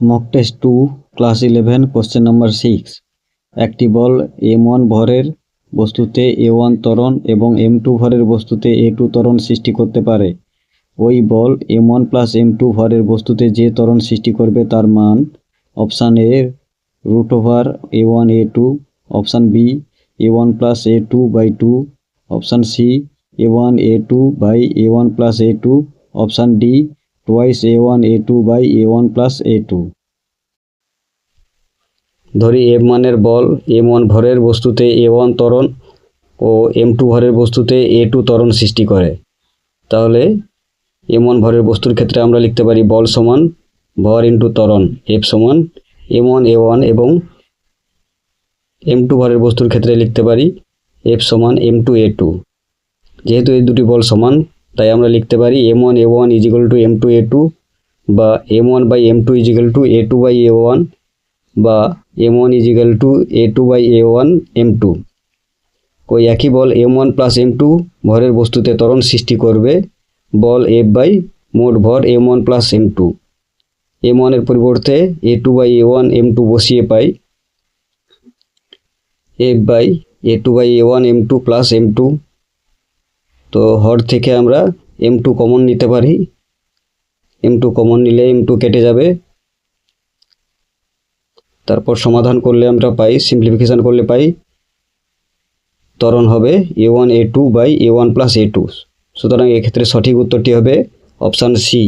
Mock test two class eleven question number six একটি বল M one ভরের বস্তুতে এ ওয়ান ত্বরণ এবং এম টু ভরের বস্তুতে এ টু ত্বরণ সৃষ্টি করতে পারে। ওই বল M one plus M two ভরের বস্তুতে যে ত্বরণ সৃষ্টি করবে তার মান option A root over A one A two option B A one plus A two by two option C A one A two by A one plus A two option D twice A one A two by A one plus A two ধরি M ওয়ানের বল M ভরের বস্তুতে এ one ত্বরণ ও M two ভরের বস্তুতে এ two ত্বরণ সৃষ্টি করে। তাহলে এম ভরের বস্তুর ক্ষেত্রে আমরা লিখতে পারি বল সমান ভর ইন্টু ত্বরণ এফ সমান এম ওয়ান এ ওয়ান এবং এম টু ভরের বস্তুর ক্ষেত্রে লিখতে পারি এফ সমান এম টু এ টু যেহেতু এই দুটি বল সমান তাই আমরা লিখতে পারি M one A one equal to M two A two বা M one by M two equal to A two by A one বা M one equal to A two by A one M two ওই একই বল M one plus M two ভরের বস্তুতে ত্বরণ সৃষ্টি করবে বল F by মোট ভর M one plus M two M ওয়ানের পরিবর্তে A two by A one M two বসিয়ে পাই। F by A two by A one M two plus M two তো হর থেকে আমরা এম টু কমন নিতে পারি। এম টু কমন নিলে এম টু কেটে যাবে। তারপর সমাধান করলে আমরা পাই সিম্পলিফিকেশান করলে পাই, ত্বরণ হবে A one A two by A one plus A two সুতরাং এক্ষেত্রে সঠিক উত্তরটি হবে অপশান সি